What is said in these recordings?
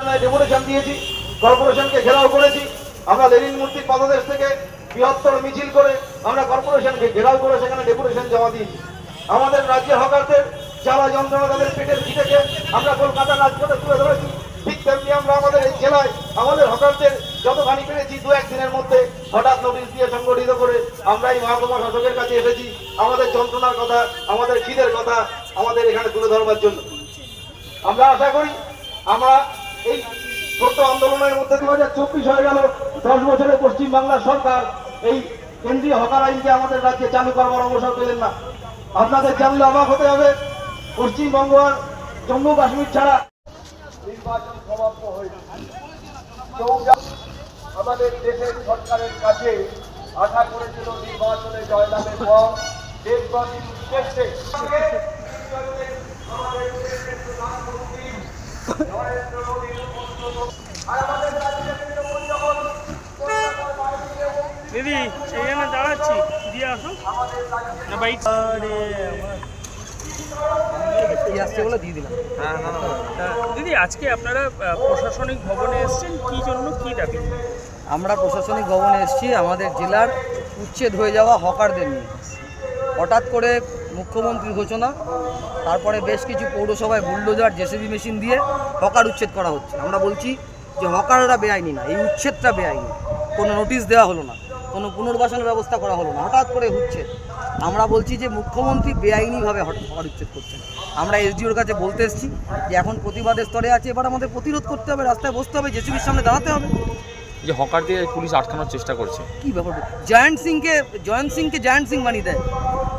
Deputation দিয়েছি, কর্পোরেশনকে ঘেরাও করেছি। আমরা লেনিন মূর্তির পদদেশ থেকে বৃহত্তর মিছিল করে আমরা কর্পোরেশনকে ঘেরাও করে সেখানে ডেপুটেশন জমা দিয়েছি। আমাদের রাজ্যের হকারদের জ্বালা যন্ত্রণা তাদের পেটের খিদেকে আমরা কলকাতার রাজপথে তুলে ধরেছি। ঠিক তেমনি আমরা আমাদের এই জেলায় আমাদের হকারদের যতখানি পেরেছি, দু একদিনের মধ্যে হঠাৎ নোটিশ দিয়ে সংগঠিত করে আমরা এই মহকুমা শাসকের কাছে এসেছি। আমাদের যন্ত্রণার কথা, আমাদের খিদের কথা আমাদের এখানে তুলে ধরবার জন্য। আমরা আশা করি আমরা এই ছোট্ট আন্দোলনের মধ্যে দু হাজার চব্বিশ হয়ে গেল। দশ বছরে পশ্চিমবাংলার সরকার এই কেন্দ্রীয় হকার আইনকে আমাদের রাজ্যে চালু করবার অবসর পেলেন না। আপনাদের জানলে অবাক হতে হবে পশ্চিমবঙ্গ আর জম্মু কাশ্মীর ছাড়া নির্বাচন সমাপ্ত হয়েছে আমাদের দেশের সরকারের কাছে আশা করেছিল নির্বাচনে জয়লাভের পর দেশবাসীর উদ্দেশ্যে আমাদের দেশের প্রধানমন্ত্রী নরেন্দ্র মোদীর অন্যতম আর আমাদের রাজ্যের তৃণমূল যখন কলকাতার বাইরে এবং দিদি এইখানে দাঁড়াচ্ছি দিয়ে আসো। না বাইক। তা দিদি আজকে আপনারা প্রশাসনিক ভবনে এসেছেন কি জন্য কি দাবি? আমরা প্রশাসনিক ভবনে এসেছি আমাদের জেলার উচ্ছেদ হয়ে যাওয়া হকারদের নিয়ে। হঠাৎ করে মুখ্যমন্ত্রীর ঘোষণা তারপরে বেশ কিছু পৌরসভায় বুলডোজার জেসিবি মেশিন দিয়ে হকার উচ্ছেদ করা হচ্ছে। আমরা বলছি যে হকাররা বেআইনি না এই উচ্ছেদটা বেআইনি। কোনো নোটিশ দেওয়া হলো না কোনো পুনর্বাসনের ব্যবস্থা করা হলো না হঠাৎ করে উচ্ছেদ। আমরা বলছি যে মুখ্যমন্ত্রী বেআইনিভাবে হকার উচ্ছেদ করছেন। আমরা এসডিওর কাছে বলতে এসেছি যে এখন প্রতিবাদের স্তরে আছে এবার আমাদের প্রতিরোধ করতে হবে রাস্তায় বসতে হবে জেসিবির সামনে দাঁড়াতে হবে। যে হকারদের পুলিশ আটকানোর চেষ্টা করছে। কি ব্যাপার? জয়ন্ত সিংকে জয়ন্ত সিংকে জয়ন্ত সিং বানিয়ে দেয়।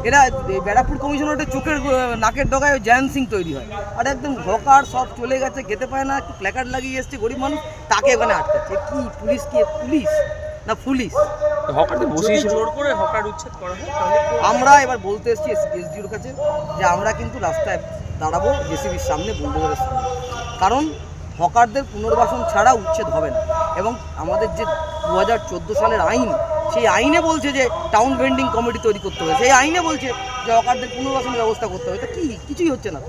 এরা ব্যারাকপুর কমিশনারের চোখের নাকের ডগায় ওই জয়ন্ত সিং তৈরি হয়। আর একদম হকার সব চলে গেছে খেতে পায় না একটু প্ল্যাকার্ড লাগিয়ে এসছে গরিব মানুষ তাকে এখানে আটকাচ্ছে। কি পুলিশ কি পুলিশ? না পুলিশ? হকারদের জোর করে হকার উচ্ছেদ করা হয় তাহলে আমরা এবার বলতে এসেছি এসডিওর কাছে যে আমরা কিন্তু রাস্তায় দাঁড়াবো জেসিবির সামনে বুলডোজারের সামনে। কারণ হকারদের পুনর্বাসন ছাড়া উচ্ছেদ হবে না। এবং আমাদের যে দু হাজার চোদ্দ সালের আইন, সেই আইনে বলছে যে টাউন ভেন্ডিং কমিটি তৈরি করতে হবে। সেই আইনে বলছে যে হকারদের পুনর্বাসনের ব্যবস্থা করতে হবে। তো কি? কিছুই হচ্ছে না।